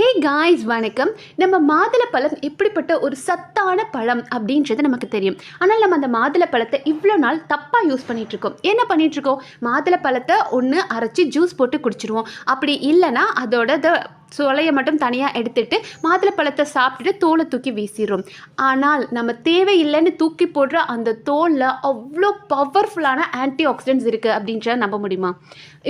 Hey guys வணக்கம். நம்ம மாதுளப்பழம் எப்படிப்பட்ட ஒரு சத்தான பழம் அப்படின்றது நமக்கு தெரியும். ஆனால் நம்ம அந்த மாதுளப்பழத்தை இவ்வளோ நாள் தப்பாக யூஸ் பண்ணிகிட்ருக்கோம் இருக்கோம் என்ன பண்ணிகிட்ருக்கோம் இருக்கோம் மாதுளப்பழத்தை ஒன்று அரைச்சி ஜூஸ் போட்டு குடிச்சிருவோம். அப்படி இல்லைன்னா அதோட த சுளையை மட்டும் தனியாக எடுத்துட்டு மாதுளப்பழத்தை சாப்பிட்டுட்டு தோலை தூக்கி வீசிடுறோம். ஆனால் நம்ம தேவையில்லைன்னு தூக்கி போடுற அந்த தோலில் அவ்வளோ பவர்ஃபுல்லான ஆன்டி ஆக்சிடென்ட்ஸ் இருக்குது அப்படின்றத நம்ப முடியுமா?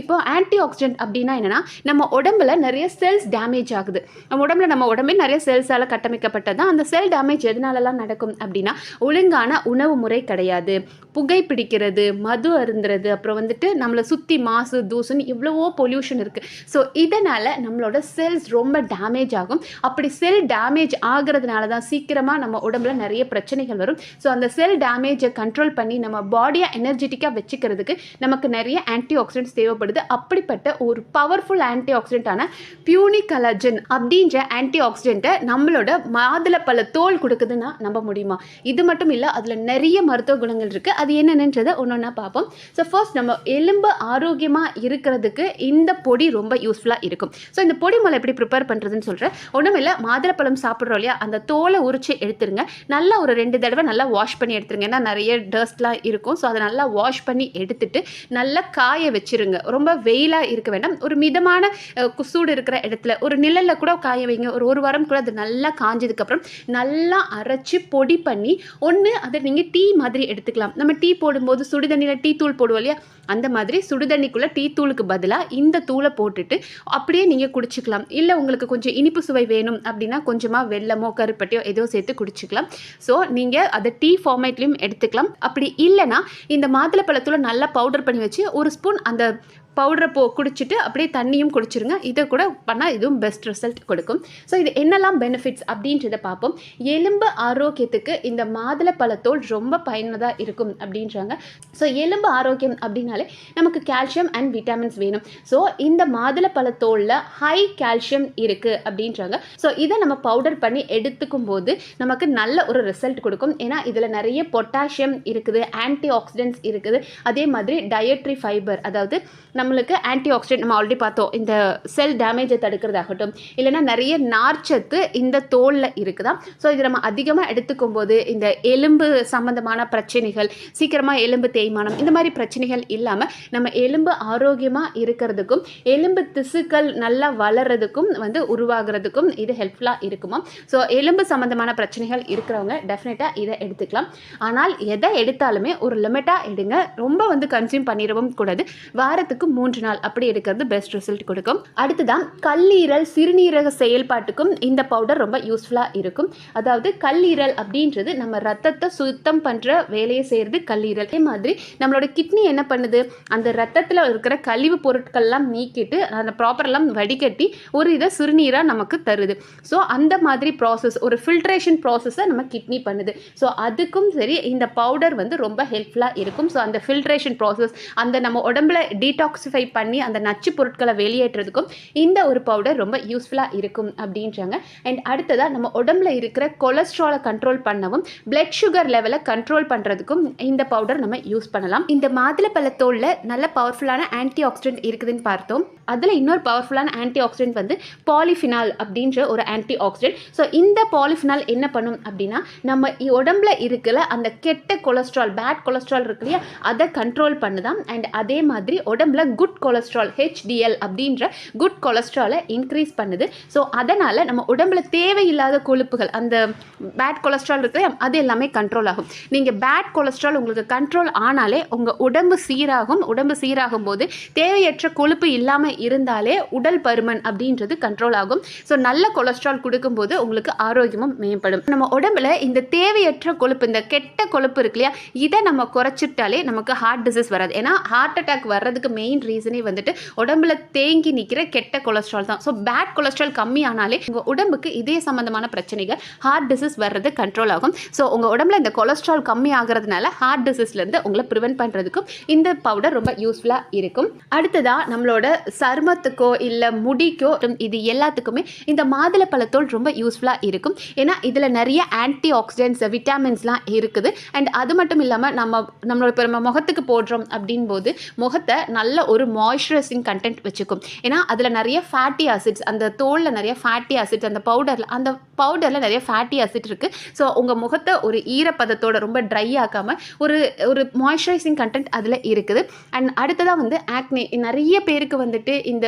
இப்போ ஆன்டி ஆக்சிடென்ட் அப்படின்னா என்னென்னா நம்ம உடம்புல நிறைய செல்ஸ் டேமேஜ் ஆகுது. நம்ம உடம்புல நம்ம உடம்பே நிறைய செல்ஸால் கட்டமைக்கப்பட்டது தான் அந்த செல் டேமேஜ் எதனாலலாம் நடக்கும் அப்படின்னா ஒழுங்கான உணவு முறை கிடையாது. புகைப்பிடிக்கிறது மது அருந்துறது அப்புறம் வந்துட்டு நம்மளை சுற்றி மாசு தூசுன்னு இவ்வளவோ பொல்யூஷன் இருக்குது ஸோ இதனால் நம்மளோட செல் செல்ஸ் ரொம்ப டேமேஜ் ஆகும். அப்படி செல் டேமேஜ் ஆகிறதுனால தான் சீக்கிரமாக நம்ம உடம்புல நிறைய பிரச்சனைகள் வரும். ஸோ அந்த செல் டேமேஜை கண்ட்ரோல் பண்ணி நம்ம பாடியை எனர்ஜெட்டிக்காக வச்சுக்கிறதுக்கு நமக்கு நிறைய ஆன்டி ஆக்சிடென்ட்ஸ் தேவைப்படுது. அப்படிப்பட்ட ஒரு பவர்ஃபுல் ஆன்டி ஆக்சிடென்ட்டான பியூனிகலஜன் அப்படின்ற ஆன்டி ஆக்சிடென்ட்டை நம்மளோட மாதுளை பல தோல் கொடுக்குதுன்னா நம்ப முடியுமா? இது மட்டும் இல்லை அதில் நிறைய மருத்துவ குணங்கள் இருக்குது அது என்னென்னன்றதை ஒன்று ஒன்றா பார்ப்போம். ஸோ ஃபர்ஸ்ட் நம்ம எலும்பு ஆரோக்கியமாக இருக்கிறதுக்கு இந்த பொடி ரொம்ப யூஸ்ஃபுல்லாக இருக்கும். ஸோ இந்த பொடி மலை எப்படி ப்ரிப்பேர் பண்ணுறதுன்னு சொல்கிறேன் ஒன்றும் இல்லை மாதுளப்பழம் சாப்பிட்றோம் இல்லையா? அந்த தோலை உரிச்சு எடுத்துருங்க. நல்லா ஒரு ரெண்டு தடவை நல்லா வாஷ் பண்ணி எடுத்துருங்க. ஏன்னா நிறைய டஸ்ட்லாம் இருக்கும். ஸோ அதை நல்லா வாஷ் பண்ணி எடுத்துட்டு நல்லா காய வச்சிருங்க. ரொம்ப வெயிலாக இருக்க வேண்டாம். ஒரு மிதமான குசூடு சூடு இருக்கிற இடத்துல ஒரு நிழலில் கூட காய வைங்க. ஒரு ஒரு வாரம் கூட அது நல்லா காஞ்சதுக்கப்புறம் நல்லா அரைச்சி பொடி பண்ணி ஒன்று அதை நீங்கள் டீ மாதிரி எடுத்துக்கலாம். நம்ம டீ போடும்போது சுடுதண்ணியில் டீ தூள் போடுவோம் இல்லையா? அந்த மாதிரி சுடுதண்ணிக்குள்ளே டீ தூளுக்கு பதிலாக இந்த தூளை போட்டுட்டு அப்படியே நீங்கள் குடிச்சிக்கலாம். இல்லை உங்களுக்கு கொஞ்சம் இனிப்பு சுவை வேணும் அப்படின்னா கொஞ்சமாக வெல்லமோ கருப்பட்டியோ ஏதோ சேர்த்து குடிச்சிக்கலாம். ஸோ நீங்கள் அதை டீ ஃபார்மேட்லேயும் எடுத்துக்கலாம். அப்படி இல்லைன்னா இந்த மாதுளை பழத்தில் நல்லா பவுடர் பண்ணி வச்சு ஒரு ஸ்பூன் அந்த பவுடரை போ குடிச்சிட்டு அப்படியே தண்ணியும் குடிச்சிருங்க. இதை கூட பண்ணால் இதுவும் பெஸ்ட் ரிசல்ட் கொடுக்கும். ஸோ இது என்னெல்லாம் பெனிஃபிட்ஸ் அப்படின்றத பார்ப்போம். எலும்பு ஆரோக்கியத்துக்கு இந்த மாதுளை பழத்தோல் ரொம்ப பயனதாக இருக்கும் அப்படின்றாங்க. ஸோ எலும்பு ஆரோக்கியம் அப்படின்னாலே நமக்கு கால்சியம் அண்ட் விட்டமின்ஸ் வேணும். ஸோ இந்த மாதுளப்பழத்தோலில் ஹை கால்சியம் இருக்குது அப்படின்றாங்க. ஸோ இதை நம்ம பவுடர் பண்ணி எடுத்துக்கும் போது நமக்கு நல்ல ஒரு ரிசல்ட் கொடுக்கும். ஏன்னா இதில் நிறைய பொட்டாசியம் இருக்குது ஆன்டி ஆக்சிடென்ட்ஸ் இருக்குது. அதே மாதிரி டயட்ரி ஃபைபர் அதாவது நம்மளுக்கு ஆன்டி ஆக்சிடென்ட் நம்ம ஆல்ரெடி பார்த்தோம். இந்த செல் டேமேஜை தடுக்கிறதாகட்டும் இல்லைன்னா நிறைய நார்ச்சத்து இந்த தோலில் இருக்குதா? ஸோ இது நம்ம அதிகமாக எடுத்துக்கும் போது இந்த எலும்பு சம்மந்தமான பிரச்சனைகள் சீக்கிரமாக எலும்பு தேய்மானம் இந்த மாதிரி பிரச்சனைகள் இல்லாமல் நம்ம எலும்பு ஆரோக்கியமாக இருக்கிறதுக்கும் எலும்பு திசுக்கள் நல்லா வளர்றதுக்கும் வந்து உருவாகிறதுக்கும் இது ஹெல்ப்ஃபுல்லாக இருக்குமா? ஸோ எலும்பு சம்மந்தமான பிரச்சனைகள் இருக்கிறவங்க டெஃபினட்டாக இதை எடுத்துக்கலாம். ஆனால் எதை எடுத்தாலுமே ஒரு லிமிட்டாக எடுங்க. ரொம்ப வந்து கன்சியூம் பண்ணிடவும் கூடாது. வாரத்துக்கு மூன்று நாள் அப்படி எடுக்கிறது பெஸ்ட் ரிசல்ட் கொடுக்கும். அடுத்ததான் கல்லீரல் சிறுநீரக செயல்பாட்டுக்கும் இந்த பவுடர் ரொம்ப யூஸ்ஃபுல்லாக இருக்கும். அதாவது கல்லீரல் அப்படின்றது நம்ம ரத்தத்தை சுத்தம் பண்ணுற வேலையை செய்கிறது கல்லீரல். அதே மாதிரி நம்மளோட கிட்னி என்ன பண்ணுது? அந்த ரத்தத்தில் இருக்கிற கழிவு பொருட்கள்லாம் நீக்கிட்டு அந்த ப்ராப்பரெல்லாம் வடிகட்டி ஒரு இதை சிறுநீராக நமக்கு தருது. ஸோ அந்த மாதிரி ப்ராசஸ் ஒரு ஃபில்ட்ரேஷன் ப்ராசஸை நம்ம கிட்னி பண்ணுது. ஸோ அதுக்கும் சரி இந்த பவுடர் வந்து ரொம்ப ஹெல்ப்ஃபுல்லாக இருக்கும். ஸோ அந்த ஃபில்ட்ரேஷன் ப்ராசஸ் அந்த நம்ம உடம்புல டீடாக்ஸ் டீடாக்சிஃபை பண்ணி அந்த நச்சு பொருட்களை வெளியேற்றுறதுக்கும் இந்த ஒரு பவுடர் ரொம்ப யூஸ்ஃபுல்லாக இருக்கும் அப்படின்றாங்க. அண்ட் அடுத்ததாக நம்ம உடம்புல இருக்கிற கொலஸ்ட்ராலை கண்ட்ரோல் பண்ணவும் பிளட் சுகர் லெவலை கண்ட்ரோல் பண்ணுறதுக்கும் இந்த பவுடர் நம்ம யூஸ் பண்ணலாம். இந்த மாதுளை மாதுளப்பழத்தோலில் நல்ல பவர்ஃபுல்லான ஆன்டி ஆக்சிடென்ட் இருக்குதுன்னு பார்த்தோம். அதில் இன்னொரு பவர்ஃபுல்லான ஆன்டி ஆக்சிடென்ட் வந்து பாலிஃபினால் அப்படின்ற ஒரு ஆன்டி ஆக்சிடென்ட் ஸோ இந்த பாலிஃபினால் என்ன பண்ணும் அப்படின்னா நம்ம உடம்புல இருக்கிற அந்த கெட்ட கொலஸ்ட்ரால் பேட் கொலஸ்ட்ரால் இருக்கு இல்லையா அதை கண்ட்ரோல் பண்ணுதான். அண்ட் அதே மாதிரி உடம்புல குட் கொலஸ்ட்ரால் ஹெச்டிஎல் அப்படின்ற குட் கொலஸ்ட்ராலை இன்க்ரீஸ் பண்ணுது. ஸோ அதனால் நம்ம உடம்புல தேவையில்லாத கொழுப்புகள் அந்த பேட் கொலஸ்ட்ரால் இருக்குது அது எல்லாமே கண்ட்ரோல் ஆகும். நீங்கள் பேட் கொலஸ்ட்ரால் உங்களுக்கு கண்ட்ரோல் ஆனாலே உங்கள் உடம்பு சீராகும். உடம்பு சீராகும் போது தேவையற்ற கொழுப்பு இல்லாமல் இருந்தாலே உடல் பருமன் அப்படின்றது கண்ட்ரோல் ஆகும். ஸோ நல்ல கொலஸ்ட்ரால் கொடுக்கும்போது உங்களுக்கு ஆரோக்கியமும் மேம்படும். நம்ம உடம்புல இந்த தேவையற்ற கொழுப்பு இந்த கெட்ட கொழுப்பு இருக்கு இல்லையா இதை நம்ம குறைச்சிட்டாலே நமக்கு ஹார்ட் டிசீஸ் வராது. ஏன்னா ஹார்ட் அட்டாக் வர்றதுக்கு மெயின் ரீசனே வந்துட்டு உடம்புல தேங்கி நிற்கிற கெட்ட கொலஸ்ட்ரால் தான். ஸோ பேட் கொலஸ்ட்ரால் கம்மி ஆனாலே உங்கள் உடம்புக்கு இதய சம்பந்தமான பிரச்சனைகள் ஹார்ட் டிசீஸ் வர்றது கண்ட்ரோல் ஆகும். ஸோ உங்கள் உடம்புல இந்த கொலஸ்ட்ரால் கம்மி ஆகிறதுனால ஹார்ட் டிசீஸ்லேருந்து உங்களை ப்ரிவென்ட் பண்ணுறதுக்கும் இந்த பவுடர் ரொம்ப யூஸ்ஃபுல்லாக இருக்கும். அடுத்ததாக நம்மளோட சருமத்துக்கோ இல்லை முடிக்கோ இது எல்லாத்துக்குமே இந்த மாதுளை பழத்தோல் ரொம்ப யூஸ்ஃபுல்லாக இருக்கும். ஏன்னா இதில் நிறைய ஆன்டி ஆக்சிடென்ட்ஸ் விட்டாமின்ஸ்லாம் இருக்குது. அண்ட் அது மட்டும் இல்லாமல் நம்ம நம்மளோட இப்போ நம்ம முகத்துக்கு போடுறோம் அப்படின் போது முகத்தை நல்ல ஒரு மாய்ஸ்சரைசிங் கண்டென்ட் வச்சுக்கும். ஏன்னா அதில் நிறைய ஃபேட்டி ஆசிட்ஸ் அந்த தோலில் நிறைய ஃபேட்டி ஆசிட்ஸ் அந்த பவுடரில் அந்த பவுடரில் நிறைய ஃபேட்டி ஆசிட் இருக்குது ஸோ உங்கள் முகத்தை ஒரு ஈரப்பதத்தோட ரொம்ப ட்ரை ஆக்காமல் ஒரு ஒரு மாய்ஸ்சரைசிங் கண்டென்ட் அதில் இருக்குது. அண்ட் அடுத்ததாக வந்து ஆக்னே நிறைய பேருக்கு வந்துட்டு இந்த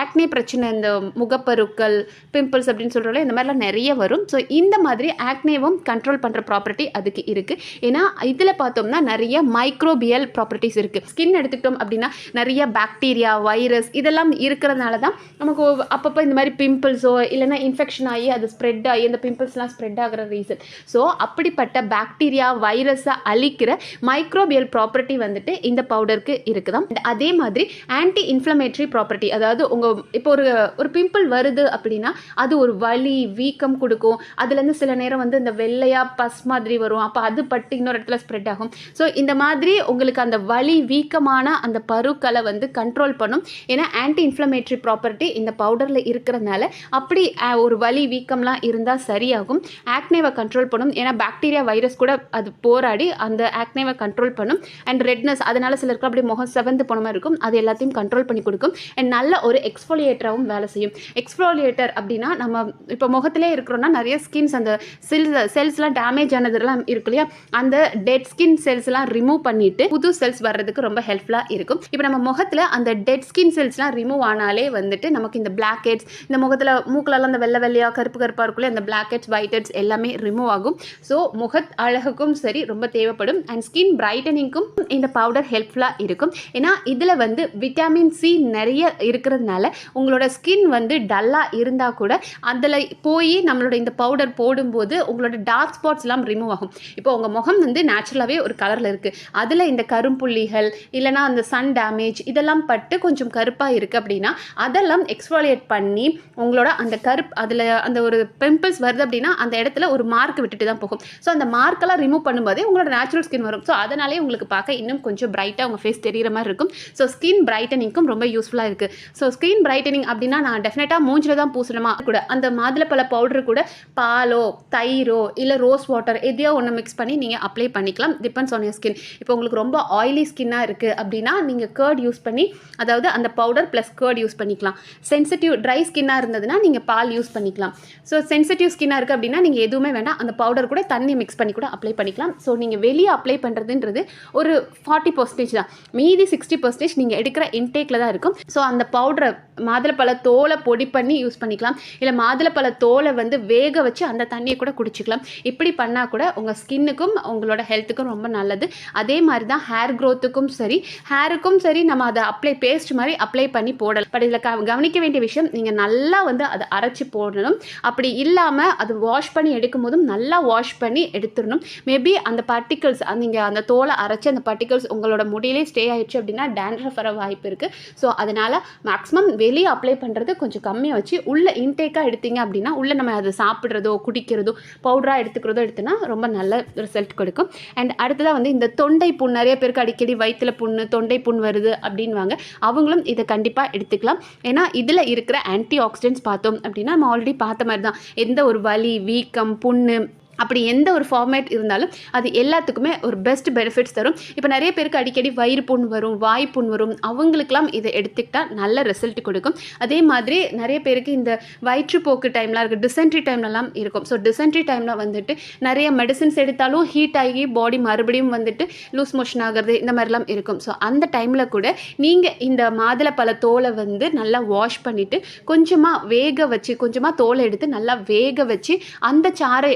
ஆக்னே பிரச்சனை இந்த முகப்பருக்கள் பிம்பிள்ஸ் அப்படின்னு சொல்கிறோம்ல இந்த மாதிரிலாம் நிறைய வரும். ஸோ இந்த மாதிரி ஆக்னேவும் கண்ட்ரோல் பண்ணுற ப்ராப்பர்ட்டி அதுக்கு இருக்குது ஏன்னா இதில் பார்த்தோம்னா நிறைய மைக்ரோபியல் ப்ராப்பர்ட்டிஸ் இருக்குது ஸ்கின் எடுத்துக்கிட்டோம் அப்படின்னா நிறைய பாக்டீரியா வைரஸ் இதெல்லாம் இருக்கிறதுனால தான் நமக்கு அப்பப்போ இந்த மாதிரி பிம்பிள்ஸோ இல்லைன்னா இன்ஃபெக்ஷன் ஆகி அது ஸ்ப்ரெட் ஆகி அந்த பிம்பிள்ஸ்லாம் ஸ்ப்ரெட் ஆகிற ரீசன் ஸோ அப்படிப்பட்ட பாக்டீரியா வைரஸை அழிக்கிற மைக்ரோபியல் ப்ராப்பர்ட்டி வந்துட்டு இந்த பவுடருக்கு இருக்குதான் அதே மாதிரி ஆன்டி இன்ஃப்ளமேட்ரி ப்ராப்பர்ட்டி அதாவது உங்கள் இப்போ ஒரு ஒரு பிம்பிள் வருது அப்படின்னா அது ஒரு வலி வீக்கம் கொடுக்கும். அதுலேருந்து சில நேரம் வந்து இந்த வெள்ளையாக பஸ் மாதிரி வரும். அப்போ அது பட்டு இன்னொரு இடத்துல ஸ்ப்ரெட் ஆகும். ஸோ இந்த மாதிரி உங்களுக்கு அந்த வலி வீக்கமான அந்த பருக்களை வந்து கண்ட்ரோல் பண்ணும். ஏன்னா ஆன்டி இன்ஃப்ளமேட்ரி ப்ராப்பர்ட்டி இந்த பவுடரில் இருக்கிறதுனால அப்படி ஒரு வலி வீக்கம்லாம் இருந்தால் சரியாகும். ஆக்னேவை கண்ட்ரோல் பண்ணும். ஏன்னா பாக்டீரியா வைரஸ் கூட அது போராடி அந்த ஆக்னேவை கண்ட்ரோல் பண்ணும். அண்ட் ரெட்னஸ் அதனால சிலருக்கு அப்படியே முகம் செவந்து போன மாதிரி இருக்கும். அது எல்லாத்தையும் கண்ட்ரோல் பண்ணி கொடுக்கும். அண்ட் நல்ல ஒரு எக்ஸ்ஃபோலியேட்டராகவும் வேலை செய்யும். எக்ஸ்ஃபோலியேட்டர் அப்படின்னா நம்ம இப்போ முகத்திலே இருக்கிறோம்னா நிறைய ஸ்கின்ஸ் அந்த செல்ஸ் செல்ஸ்லாம் டேமேஜ் ஆனதெல்லாம் இருக்கு இல்லையா? அந்த டெட் ஸ்கின் செல்ஸ்லாம் ரிமூவ் பண்ணிட்டு புது செல்ஸ் வர்றதுக்கு ரொம்ப ஹெல்ப்ஃபுல்லாக இருக்கும். இப்போ நம்ம முகத்தில் அந்த டெட் ஸ்கின் செல்ஸ்லாம் ரிமூவ் ஆனாலே வந்துட்டு நமக்கு இந்த பிளாக் ஹெட்ஸ் இந்த முகத்தில் மூக்கிலலாம் அந்த வெள்ளை வெள்ளையாக கருப்பு கருப்பாக இருக்குள்ளே அந்த பிளாக் ஹெட்ஸ் ஒயிட் ஹெட்ஸ் எல்லாமே ரிமூவ் ஆகும். ஸோ முகத் அழகுக்கும் சரி ரொம்ப தேவைப்படும். அண்ட் ஸ்கின் பிரைட்டனிங்க்கும் இந்த பவுடர் ஹெல்ப்ஃபுல்லாக இருக்கும். ஏன்னா இதில் வந்து விட்டமின் சி நிறைய இருக்கிறதுனால உங்களோட ஸ்கின் வந்து டல்லாக இருந்தால் கூட அதில் போய் நம்மளோட இந்த பவுடர் போடும்போது உங்களோட டார்க் ஸ்பாட்ஸ்லாம் ரிமூவ் ஆகும். இப்போ உங்கள் முகம் வந்து நேச்சுரலாகவே ஒரு கலரில் இருக்குது அதில் இந்த கரும்புள்ளிகள் இல்லைனா அந்த சன் டேமேஜ் இதெல்லாம் பட்டு கொஞ்சம் கருப்பாக இருக்குது அப்படின்னா அதெல்லாம் எக்ஸ்ஃபாலியேட் பண்ணி உங்களோட அந்த கருப்பு அதில் அந்த ஒரு பிம்பிள்ஸ் வருது அப்படின்னா அந்த இடத்துல ஒரு மார்க் விட்டுட்டு தான் போகும். ஸோ அந்த மார்க்கெல்லாம் ரிமூவ் பண்ணும்போதே உங்களோட நேச்சுரல் ஸ்கின் வரும். ஸோ அதனாலே உங்களுக்கு பார்க்க இன்னும் கொஞ்சம் பிரைட்டாக உங்கள் ஃபேஸ் தெரிகிற மாதிரி இருக்கும். ஸோ ஸ்கின் பிரைட்டனிங்க்கும் ரொம்ப யூஸ்ஃபுல்லாக இருக்குது ஸோ ஸ்கின் பிரைட்டனிங் அப்படின்னா நான் டெஃபினட்டாக மூஞ்சில் தான் பூசணுமா? கூட அந்த மாதுளப்பழ பவுடர் கூட பாலோ தயிரோ இல்லை ரோஸ் வாட்டர் எதையோ ஒன்று மிக்ஸ் பண்ணி நீங்கள் அப்ளை பண்ணிக்கலாம். டிபெண்ட்ஸ் ஆன் யர் ஸ்கின் இப்போ உங்களுக்கு ரொம்ப ஆயிலி ஸ்கின்னாக இருக்குது அப்படின்னா நீங்கள் கேர்ட் யூஸ் பண்ணி அதாவது அந்த பவுடர் ப்ளஸ் கேர்ட் யூஸ் பண்ணிக்கலாம். சென்சிட்டிவ் ட்ரை ஸ்கின்னாக இருந்ததுன்னா நீங்கள் பால் யூஸ் பண்ணிக்கலாம். ஸோ சென்சிட்டிவ் ஸ்கின்னாக இருக்குது அப்படின்னா நீங்கள் எதுவுமே வேண்டாம். அந்த பவுடர் கூட தண்ணி மிக்ஸ் பண்ணி கூட அப்ளை பண்ணிக்கலாம். ஸோ நீங்கள் வெளியே அப்ளை பண்ணுறதுன்றது ஒரு ஃபார்ட்டி பர்சன்டேஜ் தான். மீதி சிக்ஸ்டி பர்சன்டேஜ் நீங்கள் எடுக்கிற இன்டேக்கில் தான் இருக்கும். ஸோ அந்த பவுடரை மாதுளப்பழ தோலை பொடி பண்ணி யூஸ் பண்ணிக்கலாம். இல்லை மாதுளப்பழ தோலை வந்து வேக வச்சு அந்த தண்ணியை கூட குடிச்சிக்கலாம். இப்படி பண்ணால் கூட உங்கள் ஸ்கின்னுக்கும் உங்களோட ஹெல்த்துக்கும் ரொம்ப நல்லது. அதே மாதிரி தான் ஹேர் க்ரோத்துக்கும் சரி. ஹேருக்கும் சரி நம்ம அதை அப்ளை பேஸ்ட் மாதிரி அப்ளை பண்ணி போடலாம். பட் இதில் க கவனிக்க வேண்டிய விஷயம் நீங்கள் நல்லா வந்து அதை அரைச்சி போடணும். அப்படி இல்லாமல் அது வாஷ் பண்ணி எடுக்கும் போதும் நல்லா வாஷ் பண்ணி எடுத்துடணும். மேபி அந்த பார்ட்டிகல்ஸ் நீங்கள் அந்த தோலை அரைச்சி அந்த பார்ட்டிகல்ஸ் உங்களோட முடியிலே ஸ்டே ஆயிடுச்சு அப்படின்னா டேண்ட்ரஃப் வர வாய்ப்பு இருக்குது ஸோ அதனால் மேக்ஸிமம் வெளியே அப்ளை பண்ணுறது கொஞ்சம் கம்மியாக வச்சு உள்ளே இன்டேக்காக எடுத்தீங்க அப்படின்னா உள்ளே நம்ம அதை சாப்பிட்றதோ குடிக்கிறதோ பவுடராக எடுத்துக்கிறதோ எடுத்தோன்னா ரொம்ப நல்ல ரிசல்ட் கொடுக்கும். அண்ட் அடுத்ததாக வந்து இந்த தொண்டை புண் நிறைய பேருக்கு அடிக்கடி வயிற்றுல புண்ணு தொண்டை புண் வருது அப்படின்வாங்க அவங்களும் இதை கண்டிப்பாக எடுத்துக்கலாம். ஏன்னா இதில் இருக்கிற ஆன்டி ஆக்சிடென்ட்ஸ் பார்த்தோம் அப்படின்னா நம்ம ஆல்ரெடி பார்த்த மாதிரி தான் எந்த ஒரு வலி வீக்கம் புண்ணு அப்படி எந்த ஒரு ஃபார்மேட் இருந்தாலும் அது எல்லாத்துக்குமே ஒரு பெஸ்ட் பெனிஃபிட்ஸ் தரும். இப்போ நிறைய பேருக்கு அடிக்கடி வயிறு புண் வரும் வாய் புண் வரும். அவங்களுக்கெல்லாம் இதை எடுத்துக்கிட்டால் நல்ல ரிசல்ட் கொடுக்கும். அதே மாதிரி நிறைய பேருக்கு இந்த வயிற்றுப்போக்கு டைம்லாம் இருக்குது டிசென்ட்ரி டைம்லலாம் இருக்கும். ஸோ டிசென்ட்ரி டைமில் வந்துட்டு நிறைய மெடிசின்ஸ் எடுத்தாலும் ஹீட் ஆகி பாடி மறுபடியும் வந்துட்டு லூஸ் மோஷன் ஆகிறது இந்த மாதிரிலாம் இருக்கும். ஸோ அந்த டைமில் கூட நீங்கள் இந்த மாதுளப்பழ தோலை வந்து நல்லா வாஷ் பண்ணிவிட்டு கொஞ்சமாக வேக வச்சு கொஞ்சமாக தோலை எடுத்து நல்லா வேக வச்சு அந்த சாரை சாறை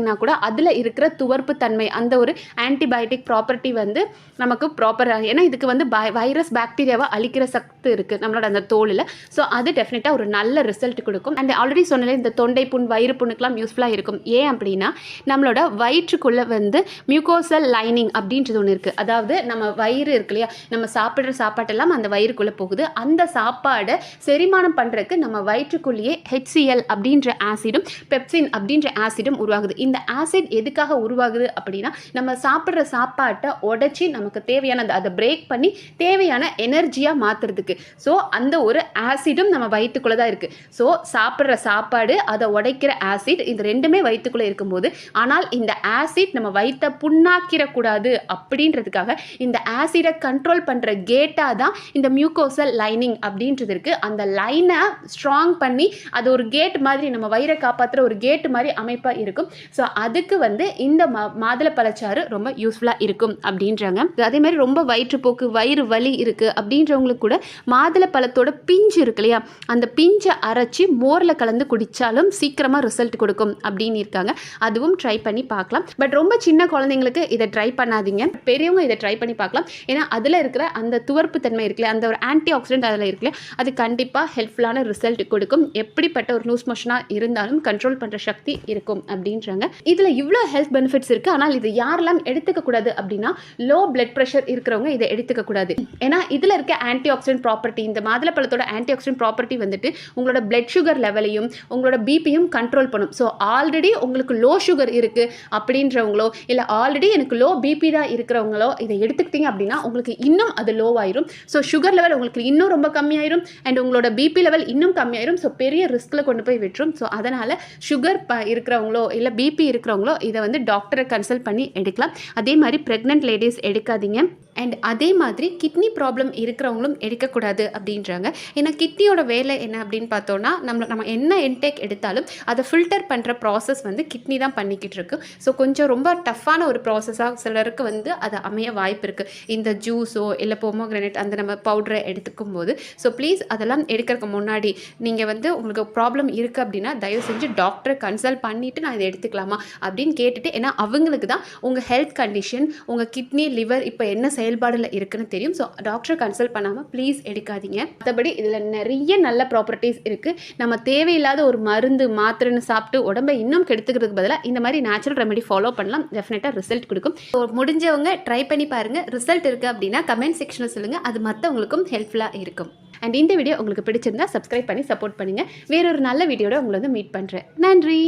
எடுத்துக்கிட்டிங்கன்னா கூட அதில் இருக்கிற துவர்ப்பு தன்மை அந்த ஒரு ஆன்டிபயோட்டிக் ப்ராப்பர்ட்டி வந்து நமக்கு ப்ராப்பராக ஏன்னா இதுக்கு வந்து வைரஸ் பாக்டீரியாவை அழிக்கிற சக்தி இருக்குது நம்மளோட அந்த தோலில். ஸோ அது டெஃபினட்டாக ஒரு நல்ல ரிசல்ட் கொடுக்கும். அண்ட் ஆல்ரெடி சொன்னல இந்த தொண்டை புண் வயிறு புண்ணுக்கெலாம் யூஸ்ஃபுல்லாக இருக்கும். ஏன் அப்படின்னா நம்மளோட வயிற்றுக்குள்ளே வந்து மியூகோசல் லைனிங் அப்படின்றது ஒன்று இருக்குது அதாவது நம்ம வயிறு இருக்கு இல்லையா நம்ம சாப்பிட்ற சாப்பாட்டெல்லாம் அந்த வயிறுக்குள்ளே போகுது. அந்த சாப்பாடை செரிமானம் பண்ணுறதுக்கு நம்ம வயிற்றுக்குள்ளேயே ஹெச்சிஎல் அப்படின்ற ஆசிடும் பெப்சின் அப்படின்ற ஆசிடும் உருவாகுது. இந்த ஆசிட் எதுக்காக உருவாகுது அப்படின்னா நம்ம சாப்பிட்ற சாப்பாட்டை உடைச்சி நமக்கு தேவையான அதை பிரேக் பண்ணி தேவையான எனர்ஜியாக மாற்றுறதுக்கு ஸோ அந்த ஒரு ஆசிடும் நம்ம வயிற்றுக்குள்ளே தான் இருக்குது ஸோ சாப்பிட்ற சாப்பாடு அதை உடைக்கிற ஆசிட் இந்த ரெண்டுமே வயிற்றுக்குள்ளே இருக்கும்போது ஆனால் இந்த ஆசிட் நம்ம வயிற்றை புண்ணாக்கிடக்கூடாது அப்படின்றதுக்காக இந்த ஆசிடை கண்ட்ரோல் பண்ணுற கேட்டாக தான் இந்த மியூக்கோசல் லைனிங் அப்படின்றது இருக்குது அந்த லைனை ஸ்ட்ராங் பண்ணி அது ஒரு கேட் மாதிரி நம்ம வயிறை காப்பாற்றுற ஒரு கேட் மாதிரி அமைப்பாக இருக்கும். ஸோ ஸோ அதுக்கு வந்து இந்த மா மாதுளை பழச்சாறு ரொம்ப யூஸ்ஃபுல்லாக இருக்கும் அப்படின்றாங்க. அதே மாதிரி ரொம்ப வயிற்றுப்போக்கு வயிறு வலி இருக்குது அப்படின்றவங்களுக்கு கூட மாதுளை பழத்தோட பிஞ்சு இருக்கு இல்லையா? அந்த பிஞ்சை அரைச்சி மோரில் கலந்து குடித்தாலும் சீக்கிரமாக ரிசல்ட் கொடுக்கும் அப்படின்னு இருக்காங்க. அதுவும் ட்ரை பண்ணி பார்க்கலாம். பட் ரொம்ப சின்ன குழந்தைங்களுக்கு இதை ட்ரை பண்ணாதீங்க. பெரியவங்க இதை ட்ரை பண்ணி பார்க்கலாம். ஏன்னா அதில் இருக்கிற அந்த துவர்ப்பு தன்மை இருக்குல்ல அந்த ஒரு ஆன்டி ஆக்சிடென்ட் அதில் இருக்குல்ல அது கண்டிப்பாக ஹெல்ப்ஃபுல்லான ரிசல்ட் கொடுக்கும். எப்படிப்பட்ட ஒரு லூஸ் மோஷனாக இருந்தாலும் கண்ட்ரோல் பண்ணுற சக்தி இருக்கும் அப்படின்றாங்க. இதில் இவ்வளோ ஹெல்த் பெனிஃபிட்ஸ் இருக்குது ஆனால் இது யாரெல்லாம் எடுத்துக்க கூடாது அப்படின்னா லோ பிளட் ப்ரெஷர் இருக்கிறவங்க இதை எடுத்துக்க கூடாது. ஏன்னா இதில் இருக்க ஆன்டி ஆக்சிடென்ட் ப்ராப்பர்ட்டி இந்த மாதுளப்பழத்தோட ஆன்டி ஆக்சிடென்ட் ப்ராப்பர்ட்டி வந்துட்டு உங்களோட பிளட் சுகர் லெவலையும் உங்களோட பிபியும் கண்ட்ரோல் பண்ணும். ஸோ ஆல்ரெடி உங்களுக்கு லோ சுகர் இருக்குது அப்படின்றவங்களோ இல்லை ஆல்ரெடி எனக்கு லோ பிபி தான் இருக்கிறவங்களோ இதை எடுத்துக்கிட்டீங்க அப்படின்னா உங்களுக்கு இன்னும் அது லோ ஆயிரும். ஸோ சுகர் லெவல் உங்களுக்கு இன்னும் ரொம்ப கம்மியாயிரும். அண்ட் உங்களோட பிபி லெவல் இன்னும் கம்மியாயிரும். ஸோ பெரிய ரிஸ்கில் கொண்டு போய் விட்டுரும். ஸோ அதனால் சுகர் ப இருக்கிறவங்களோ இல்லை பிபி இருக்கிறவங்களோ இதை வந்து டாக்டரை கன்சல்ட் பண்ணி எடுக்கலாம். அதே மாதிரி ப்ரெக்னென்ட் லேடிஸ் எடுக்காதீங்க. அண்ட் அதே மாதிரி கிட்னி ப்ராப்ளம் இருக்கிறவங்களும் எடுக்கக்கூடாது அப்படின்றாங்க. ஏன்னா கிட்னியோட வேலை என்ன அப்படின்னு பார்த்தோன்னா நம்ம நம்ம என்ன இன்டேக் எடுத்தாலும் அதை ஃபில்டர் பண்ணுற ப்ராசஸ் வந்து கிட்னி தான் பண்ணிக்கிட்டு இருக்கு. ஸோ கொஞ்சம் ரொம்ப டஃப்பான ஒரு ப்ராசஸாக சிலருக்கு வந்து அது அமைய வாய்ப்பு இருக்குது இந்த ஜூஸோ இல்லை பொமோக்ரனேட் அந்த நம்ம பவுடரை எடுத்துக்கும் போது ஸோ ப்ளீஸ் அதெல்லாம் எடுக்கிறதுக்கு முன்னாடி நீங்கள் வந்து உங்களுக்கு ப்ராப்ளம் இருக்குது அப்படின்னா தயவு செஞ்சு டாக்டரை கன்சல்ட் பண்ணிவிட்டு நான் இதை எடுத்துக்கலாம்? அப்படின்னு கேட்டுட்டு ஏன்னா அவங்களுக்கு தான் உங்கள் ஹெல்த் கண்டிஷன் உங்கள் கிட்னி லிவர் இப்போ என்ன செயல்பாடில் இருக்குன்னு தெரியும். ஸோ டாக்டரை கன்சல்ட் பண்ணாமல் ப்ளீஸ் எடுக்காதீங்க. மற்றபடி இதில் நிறைய நல்ல ப்ராப்பர்ட்டிஸ் இருக்குது நம்ம தேவையில்லாத ஒரு மருந்து மாத்திரைன்னு சாப்பிட்டு உடம்பை இன்னும் கெடுத்துக்கிறதுக்கு பதிலாக இந்த மாதிரி நேச்சுரல் ரெமெடி ஃபாலோ பண்ணலாம். டெஃபினட்டாக ரிசல்ட் கொடுக்கும். ஸோ முடிஞ்சவங்க ட்ரை பண்ணி பாருங்கள் ரிசல்ட் இருக்குது அப்படின்னா கமெண்ட் செக்ஷனில் சொல்லுங்கள் அது மற்றவங்களுக்கும் ஹெல்ப்ஃபுல்லாக இருக்கும். அண்ட் இந்த வீடியோ உங்களுக்கு பிடிச்சிருந்தா சப்ஸ்கிரைப் பண்ணி சப்போர்ட் பண்ணுங்கள் வேறொரு நல்ல வீடியோட உங்களை வந்து மீட் பண்ணுறேன் நன்றி!